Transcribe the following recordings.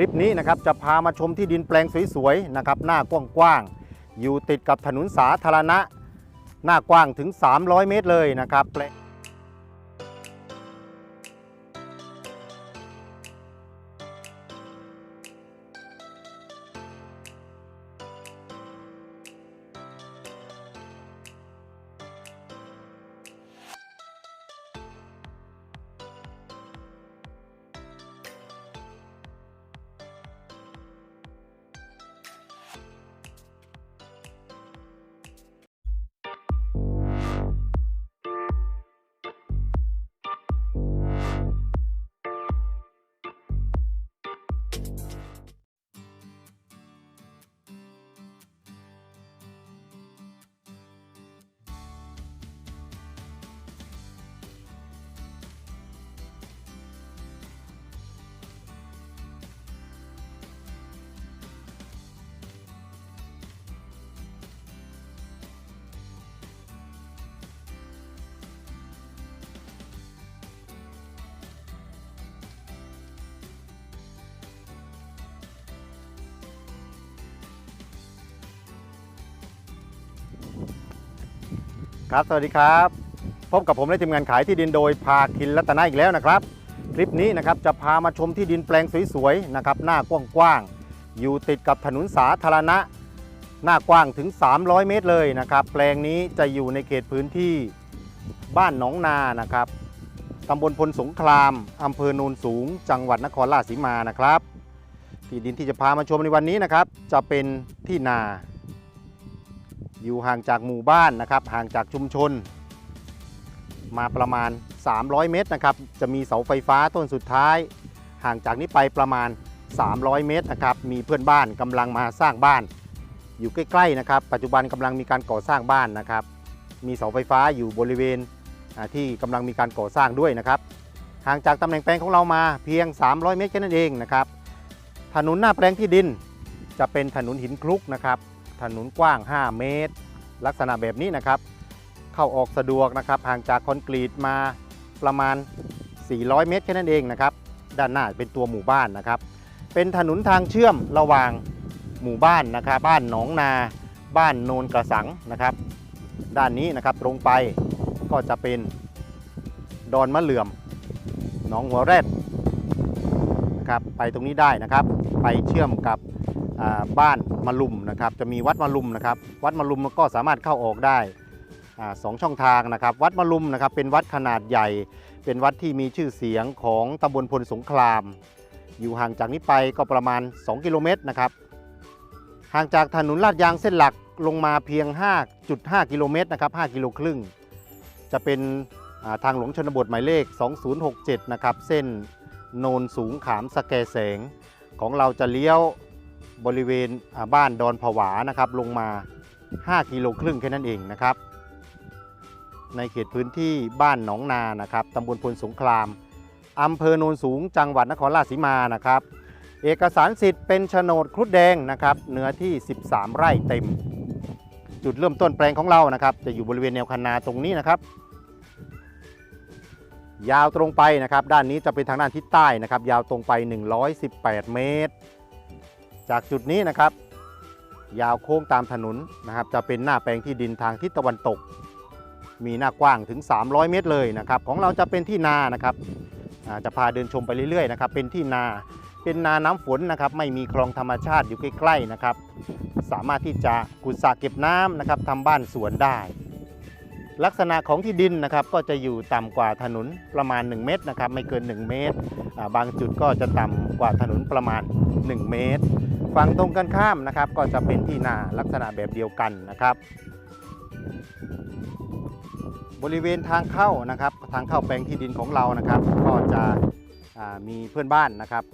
ลิปนี้นะครับจะพามาชมที่ดินแปลงสวยๆนะครับหน้ากว้างๆอยู่ติดกับถนนสาธารณะ หน้ากว้างถึง 300 เมตรเลยนะครับ ครับ สวัสดีครับ พบกับผมและทีมงานขายที่ดินโดยพาคินรัตนาอีกแล้วนะครับ คลิปนี้นะครับจะพามาชมที่ดินแปลงสวยๆนะครับหน้ากว้างๆอยู่ติดกับถนนสาธารณะ หน้ากว้างถึง 300 เมตรเลยนะครับ แปลงนี้จะอยู่ในเขตพื้นที่บ้านหนองนานะครับตำบลพลสงครามอำเภอโนนสูง จังหวัดนครราชสีมานะครับ ที่ดินที่จะพามาชมในวันนี้นะครับ จะเป็นที่นา อยู่ห่างจากหมู่บ้านนะครับ ห่างจากชุมชน มาประมาณ 300 เมตรนะครับ จะมีเสาไฟฟ้าต้นสุดท้าย ห่างจากนี้ไปประมาณ 300 เมตรนะครับ มีเพื่อนบ้านกำลังมาสร้างบ้าน อยู่ใกล้ๆนะครับ ปัจจุบันกำลังมีการก่อสร้างบ้านนะครับ มีเสาไฟฟ้าอยู่บริเวณที่กำลังมีการก่อสร้างด้วยนะครับ ห่างจากตำแหน่งแปลงของเรามาเพียง 300 เมตรแค่นั้นเองนะครับ ถนนหน้าแปลงที่ดินจะเป็นถนนหินคลุกนะครับ ถนนกว้าง 5 เมตร ลักษณะแบบนี้นะครับ เข้าออกสะดวกนะครับห่างจากคอนกรีตมาประมาณ 400 เมตรแค่นั้นเองนะครับ ด้านหน้าเป็นตัวหมู่บ้านนะครับ เป็นถนนทางเชื่อมระหว่างหมู่บ้านนะครับ บ้านหนองนา บ้านโนนกระสังนะครับ ด้านนี้นะครับตรงไปก็จะเป็นดอนมะเหลื่อมหนองหัวแรดนะครับไปตรงนี้ได้นะครับ ไปเชื่อมกับ บ้านมะลุมนะครับ จะมีวัดมะลุมนะครับ วัดมะลุมก็สามารถเข้าออกได้สองช่องทางนะครับ วัดมะลุมนะครับเป็นวัดขนาดใหญ่ เป็นวัดที่มีชื่อเสียงของตำบลพลสงคราม อยู่ห่างจากนี้ไปก็ประมาณ 2 กิโลเมตรนะครับห่างจากถนนลาดยางเส้นหลักลงมาเพียง 5.5 กิโลเมตรนะครับ5กิโลครึ่ง จะเป็นทางหลวงชนบทหมายเลข 2067 นะครับ เส้นโนนสูงขามสแกแสง ของเราจะเลี้ยว บริเวณบ้านดอนผวานะครับลงมา 5 กิโลครึ่งแค่นั้นเองนะครับ ในเขตพื้นที่บ้านหนองนานะครับตำบลพลสงครามอำเภอโนนสูงจังหวัดนครราชสีมานะครับ เอกสารสิทธิ์เป็นโฉนดครุฑแดงนะครับเนื้อที่ 13 ไร่เต็ม จุดเริ่มต้นแปลงของเรานะครับ จะอยู่บริเวณแนวคันนาตรงนี้นะครับ ยาวตรงไปนะครับ ด้านนี้จะเป็นทางด้านทิศใต้นะครับ ยาวตรงไป 118 เมตร จากจุดนี้นะครับ ยาวโค้งตามถนนนะครับ จะเป็นหน้าแปลงที่ดินทางทิศตะวันตก มีหน้ากว้างถึง 300 เมตรเลยนะครับ ของเราจะเป็นที่นานะครับจะพาเดินชมไปเรื่อยๆนะครับ เป็นที่นาเป็นนาน้ำฝนนะครับ ไม่มีคลองธรรมชาติอยู่ใกล้ๆนะครับ สามารถที่จะขุดสระเก็บน้ำนะครับทำบ้านสวนได้ ลักษณะของที่ดินนะครับ ก็จะอยู่ต่ำกว่าถนนประมาณ 1 เมตรนะครับ ไม่เกิน 1 เมตร บางจุดก็จะต่ำกว่าถนนประมาณ 1 เมตร ฝั่งตรงกันข้ามนะครับ ก็จะเป็นที่นาลักษณะแบบเดียวกันนะครับ บริเวณทางเข้านะครับทางเข้าแปลงที่ดินของเรานะครับ ก็จะมีเพื่อนบ้านนะครับ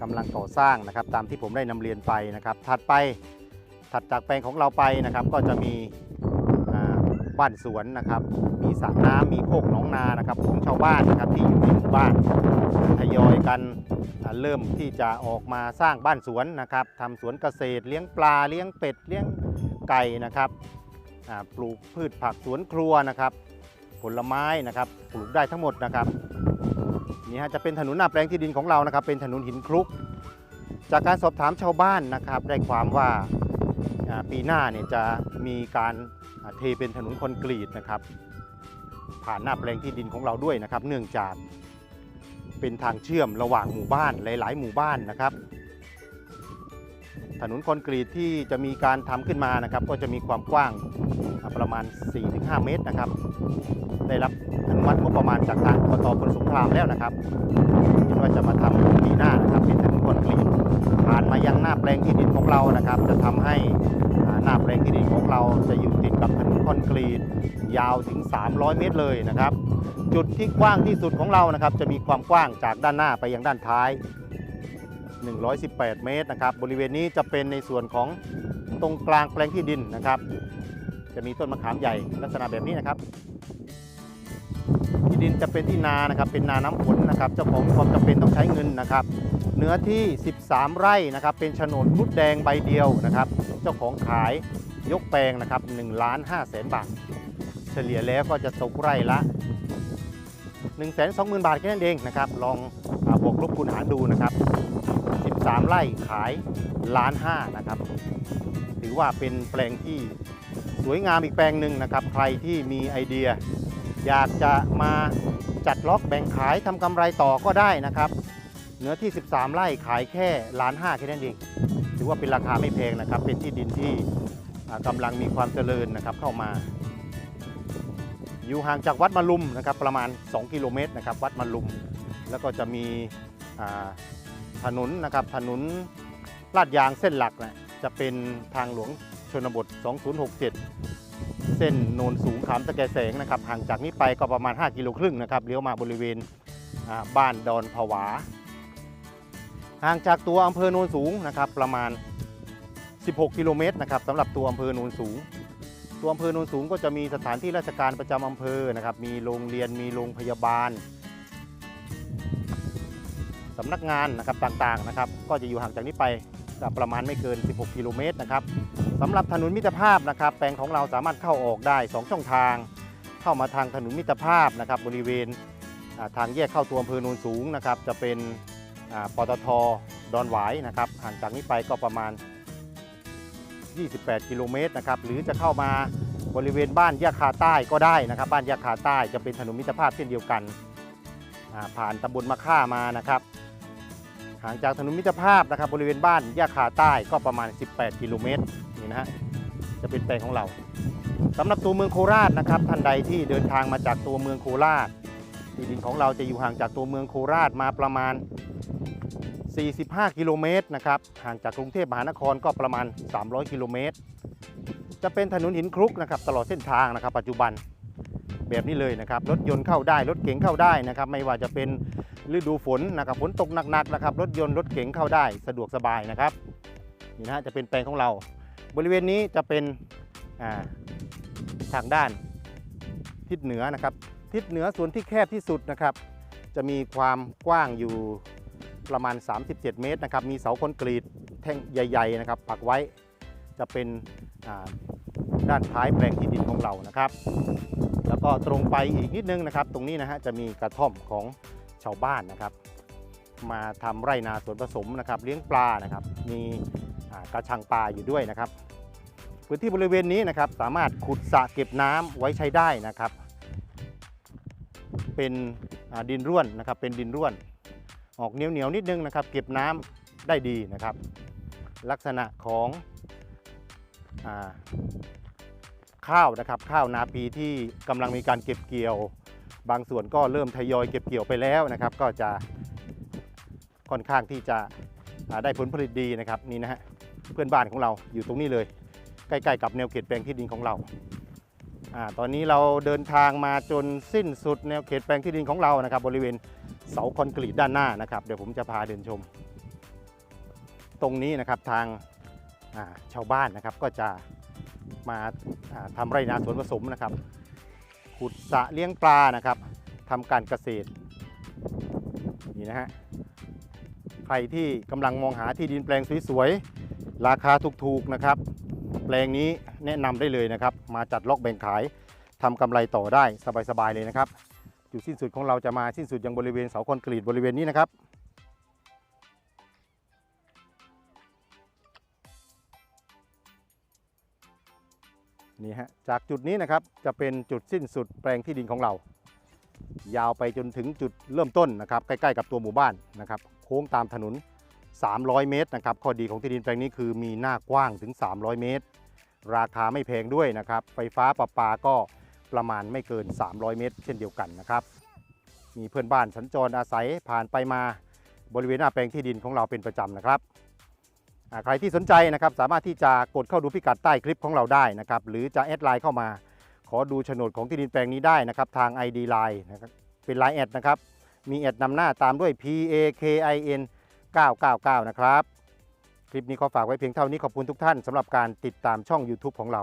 กำลังก่อสร้างนะครับ ตามที่ผมได้นำเรียนไปนะครับ ถัดไปถัดจากแปลงของเราไปนะครับ ก็จะมี บ้านสวนนะครับ มีสระน้ำมีโคกหนองนานะครับ ของชาวบ้านนะครับที่อยู่ในหมู่บ้านทยอยกันเริ่มที่จะออกมาสร้างบ้านสวนนะครับทำสวนเกษตรเลี้ยงปลาเลี้ยงเป็ดเลี้ยงไก่นะครับปลูกพืชผักสวนครัวนะครับ ผลไม้นะครับปลูกได้ทั้งหมดนะครับนี่ฮะจะเป็นถนนหน้าแปลงที่ดินของเรานะครับ เป็นถนนหินคลุก จากการสอบถามชาวบ้านนะครับ ได้ความว่าปีหน้าเนี่ยจะมีการ เทเป็นถนนคอนกรีตนะครับ ผ่านหน้าแปลงที่ดินของเราด้วยนะครับ เนื่องจากเป็นทางเชื่อมระหว่างหมู่บ้านหลาย ๆ หมู่บ้านนะครับ ถนนคอนกรีตที่จะมีการทำขึ้นมานะครับ ก็จะมีความกว้างประมาณ 4-5 เมตรนะครับ ได้รับอนุมัติงบประมาณจากทางอบตพลสงครามแล้วนะครับคิดว่าจะมาทำปีหน้านะครับเป็นถนนคอนกรีตผ่านมายังหน้าแปลงที่ดินของเรานะครับ จะทำให้ หน้าแปลงที่ดินของเราจะอยู่ติดกับถนนคอนกรีต ยาวถึง 300 เมตรเลยนะครับ จุดที่กว้างที่สุดของเรานะครับ จะมีความกว้างจากด้านหน้าไปยังด้านท้าย 118 เมตรนะครับ บริเวณนี้จะเป็นในส่วนของตรงกลางแปลงที่ดินนะครับ จะมีต้นมะขามใหญ่ลักษณะแบบนี้นะครับที่ดินจะเป็นที่นานะครับ เป็นนาน้ำฝนนะครับ เจ้าของมีความจำเป็นต้องใช้เงินนะครับ เนื้อที่ 13 ไร่นะครับ เป็นโฉนดรุดแดงใบเดียวนะครับ เจ้าของขายยกแปลงนะครับ1ล้าน5แสนบาท เฉลี่ยแล้วก็จะตกไร่ละ 1 2 0 0 0 0 บาทแค่นั้นเองนะครับ ลองอบวกลบคูณหารดูนะครับ 13 ไร่ขายล้านห้านะครับ ถือว่าเป็นแปลงที่สวยงามอีกแปลงหนึ่งนะครับ ใครที่มีไอเดีย อยากจะมาจัดล็อกแบ่งขายทำกำไรต่อก็ได้นะครับ เนื้อที่ 13 ไร่ขายแค่ล้านห้าแค่นั้นเอง ถือว่าเป็นราคาไม่แพงนะครับ เป็นที่ดินที่อ่ากำลังมีความเจริญนะครับเข้ามา อยู่ห่างจากวัดมะลุมนะครับประมาณ 2 กิโลเมตรนะครับวัดมะลุม แล้วก็จะมีถนนนะครับถนนลาดยางเส้นหลักนะจะเป็นทางหลวงชนบท 2067 เส้นโนนสูงขามตะแกแสงนะครับห่างจากนี้ไปก็ประมาณ 5 กิโลครึ่งนะครับเลี้ยวมาบริเวณบ้านดอนผวา ห่างจากตัวอำเภอโนนสูงนะครับประมาณ 16 กิโลเมตรนะครับสำหรับตัวอำเภอโนนสูง ตัวอำเภอโนนสูงก็จะมีสถานที่ราชการประจำอำเภอนะครับมีโรงเรียนมีโรงพยาบาลสำนักงานนะครับต่างๆนะครับก็จะอยู่ห่างจากนี้ไปประมาณไม่เกิน 16 กิโลเมตรนะครับสำหรับถนนมิตรภาพนะครับแปลงของเราสามารถเข้าออกได้ 2 ช่องทาง เข้ามาทางถนนมิตรภาพนะครับบริเวณทางแยกเข้าตัวอำเภอโนนสูงนะครับจะเป็น ปตทดอนหวายนะครับห่างจากนี้ไปก็ประมาณ 28 กิโลเมตรนะครับหรือจะเข้ามาบริเวณบ้านยะคาใต้ก็ได้นะครับ บ้านยะคาใต้จะเป็นถนนมิตรภาพเช่นเดียวกันอ่าผ่านตำบลมะค่ามานะครับห่างจากถนนมิตรภาพนะครับ บริเวณบ้านยะคาใต้ก็ประมาณ 18 กิโลเมตรนี่นะฮะจะเป็นแปลงของเราสำหรับตัวเมืองโคราชนะครับท่านใดที่เดินทางมาจากตัวเมืองโคราชที่ดินของเราจะอยู่ห่างจากตัวเมืองโคราชมาประมาณ 45 กิโลเมตรนะครับห่างจากกรุงเทพมหานครก็ประมาณ 300 กิโลเมตร จะเป็นถนนหินคลุกนะครับตลอดเส้นทางนะครับ ปัจจุบันแบบนี้เลยนะครับรถยนต์เข้าได้รถเก๋งเข้าได้นะครับ ไม่ว่าจะเป็นฤดูฝนนะครับฝนตกหนักๆนะครับ รถยนต์รถเก๋งเข้าได้สะดวกสบายนะครับนี่นะฮะจะเป็นแปลงของเรา บริเวณนี้จะเป็นาทางด้านทิศเหนือนะครับ ทิศเหนือส่วนที่แคบที่สุดนะครับ จะมีความกว้างอยู่ ประมาณ 37 เมตรนะครับ มีเสาคอนกรีตแท่งใหญ่ ๆ นะครับ ปักไว้จะเป็นด้านท้ายแปลงที่ดินของเรานะครับ แล้วก็ตรงไปอีกนิดนึงนะครับ ตรงนี้นะฮะจะมีกระท่อมของชาวบ้านนะครับ มาทำไร่นาสวนผสมนะครับ เลี้ยงปลานะครับ มีกระชังปลาอยู่ด้วยนะครับ พื้นที่บริเวณนี้นะครับ สามารถขุดสระเก็บน้ำไว้ใช้ได้นะครับ เป็นดินร่วนนะครับ เป็นดินร่วน ออกเหนียวเหนียวนิดนึงนะครับ เก็บน้ำได้ดีนะครับ ลักษณะของอข้าวนะครับ ข้าวนาปีที่กำลังมีการเก็บเกี่ยว บางส่วนก็เริ่มทยอยเก็บเกี่ยวไปแล้วนะครับ ก็จะค่อนข้างที่จะได้ผลผลิตดีนะครับนี่นะฮะเพื่อนบ้านของเราอยู่ตรงนี้เลย ใกล้ๆกับแนวเขตแปลงที่ดินของเราอาตอนนี้เราเดินทางมาจนสิ้นสุดแนวเขตแปลงที่ดินของเรานะครับ บริเวณ เสาคอนกรีตด้านหน้านะครับเดี๋ยวผมจะพาเดินชม ตรงนี้นะครับทางาชาวบ้านนะครับก็จะมาาทำไร่นาสวนผสมนะครับ ขุดสระเลี้ยงปลานะครับทำการเกษตรนี่นะฮะใครที่กำลังมองหาที่ดินแปลงสวยๆราคาถูกๆนะครับ แปลงนี้แนะนำได้เลยนะครับ มาจัดล็อกแบ่งขายทำกำไรต่อได้สบายๆเลยนะครับ จุดสิ้นสุดของเราจะมาสิ้นสุดยังบริเวณเสาคอนกรีตบริเวณนี้นะครับ นี่ฮะจากจุดนี้นะครับจะเป็นจุดสิ้นสุดแปลงที่ดินของเรา ยาวไปจนถึงจุดเริ่มต้นนะครับใกล้ๆกับตัวหมู่บ้านนะครับโค้งตามถนน 300 เมตรนะครับข้อดีของที่ดินแปลงนี้คือมีหน้ากว้างถึง 300 เมตร ราคาไม่แพงด้วยนะครับไฟฟ้าประปาก็ ประมาณไม่เกิน 300 เมตร เช่นเดียวกันนะครับ มีเพื่อนบ้านสัญจรอาศัยผ่านไปมาบริเวณหน้าแปลงที่ดินของเราเป็นประจำนะครับใครที่สนใจนะครับสามารถที่จะกดเข้าดูพิกัดใต้คลิปของเราได้นะครับหรือจะแอดไลน์เข้ามา ขอดูโฉนดของที่ดินแปลงนี้ได้นะครับทาง ID Line นะครับเป็น Line แอดนะครับมีแอดนำหน้าตามด้วย P A K I N 999 นะครับ คลิปนี้ขอฝากไว้เพียงเท่านี้ขอบคุณทุกท่านสำหรับการติดตามช่อง YouTube ของเรา